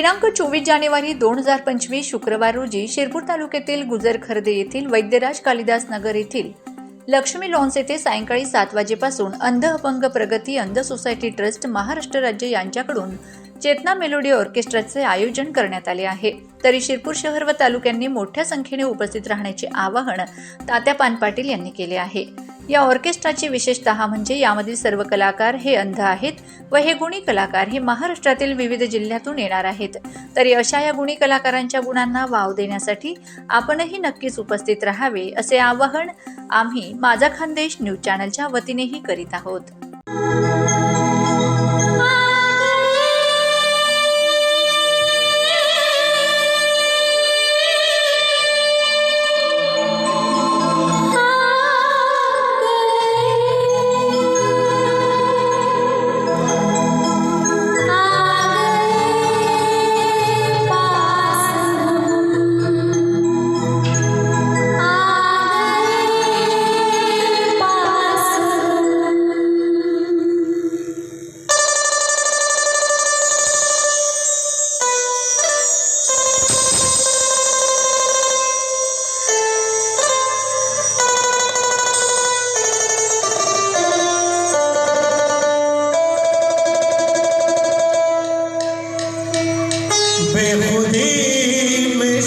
दिनांक चोवीस जानेवारी दोन हजार पंचवीस शुक्रवार रोजी शिरपूर तालुक्यातील गुजर खर्दे येथील वैद्यराज कालिदास नगर येथील लक्ष्मी लॉन्स येथे सायंकाळी सात वाजेपासून अंध अपंग प्रगती अंध सोसायटी ट्रस्ट महाराष्ट्र राज्य यांच्याकडून चेतना मेलोडी ऑर्केस्ट्राचे आयोजन करण्यात आले आहे. तरी शिरपूर शहर व तालुक्यांनी मोठ्या संख्येने उपस्थित राहण्याचे आवाहन तात्या पान पाटील यांनी केले आहे. या ऑर्केस्ट्राची विशेषतः म्हणजे यामधील सर्व कलाकार हे अंध आहेत व हे गुणी कलाकार हे महाराष्ट्रातील विविध जिल्ह्यातून येणार आहेत. तरी अशा या गुणी कलाकारांच्या गुणांना वाव देण्यासाठी आपणही नक्कीच उपस्थित राहावे असे आवाहन आम्ही माझा खानदेश न्यूज चॅनलच्या वतीनेही करीत आहोत.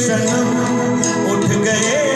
बेखुदी उठ गए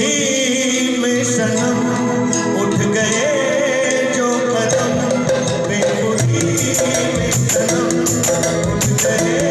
बेखुदी में सनम उठ गए जो कदम बेखुदी उठ गए कदम गए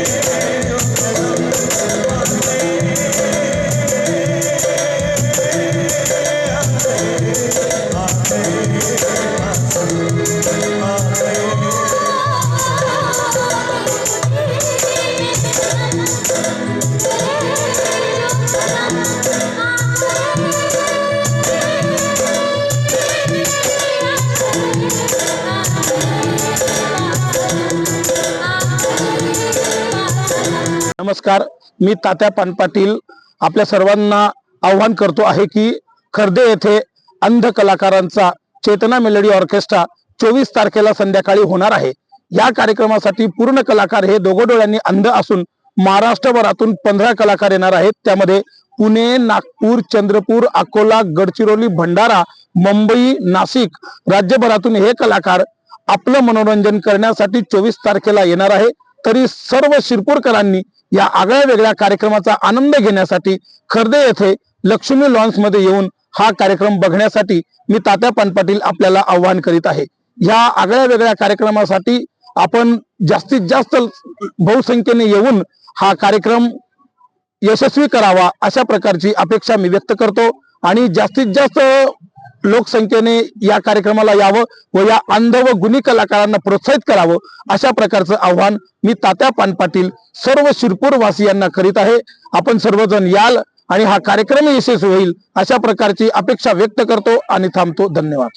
नमस्कार. मी तात्या पानपाटील आपल्या सर्वांना आव्हान करतो आहे की खर्दे येथे अंध कलाकारांचा चेतना मेलडी ऑर्केस्ट्रा चोवीस तारखेला संध्याकाळी होणार आहे. या कार्यक्रमासाठी पूर्ण कलाकार हे दोघं डोळ्यांनी अंध असून महाराष्ट्रभरातून पंधरा कलाकार येणार आहेत. त्यामध्ये पुणे नागपूर चंद्रपूर अकोला गडचिरोली भंडारा मुंबई नाशिक राज्यभरातून हे कलाकार आपलं मनोरंजन करण्यासाठी चोवीस तारखेला येणार आहे. तरी सर्व शिरपूरकरांनी या आगळ्या वेगळ्या कार्यक्रमाचा आनंद घेण्यासाठी खर्दे येथे लक्ष्मी लॉन्समध्ये येऊन हा कार्यक्रम बघण्यासाठी मी तात्या पानपाटील आपल्याला आव्हान करीत आहे. या आगळ्या वेगळ्या कार्यक्रमासाठी आपण जास्तीत जास्त बहुसंख्येने येऊन हा कार्यक्रम यशस्वी करावा अशा प्रकारची अपेक्षा मी व्यक्त करतो आणि जास्तीत जास्त लोकसंख्येने या कार्यक्रमाला यावं व या अंध व गुणी कलाकारांना प्रोत्साहित करावं अशा प्रकारचं आव्हान मी तात्या पानपाटील सर्व शिरपूर वासियांना करीत आहे. आपण सर्वजण याल आणि हा कार्यक्रम यशस्वी होईल अशा प्रकारची अपेक्षा व्यक्त करतो आणि थांबतो. धन्यवाद.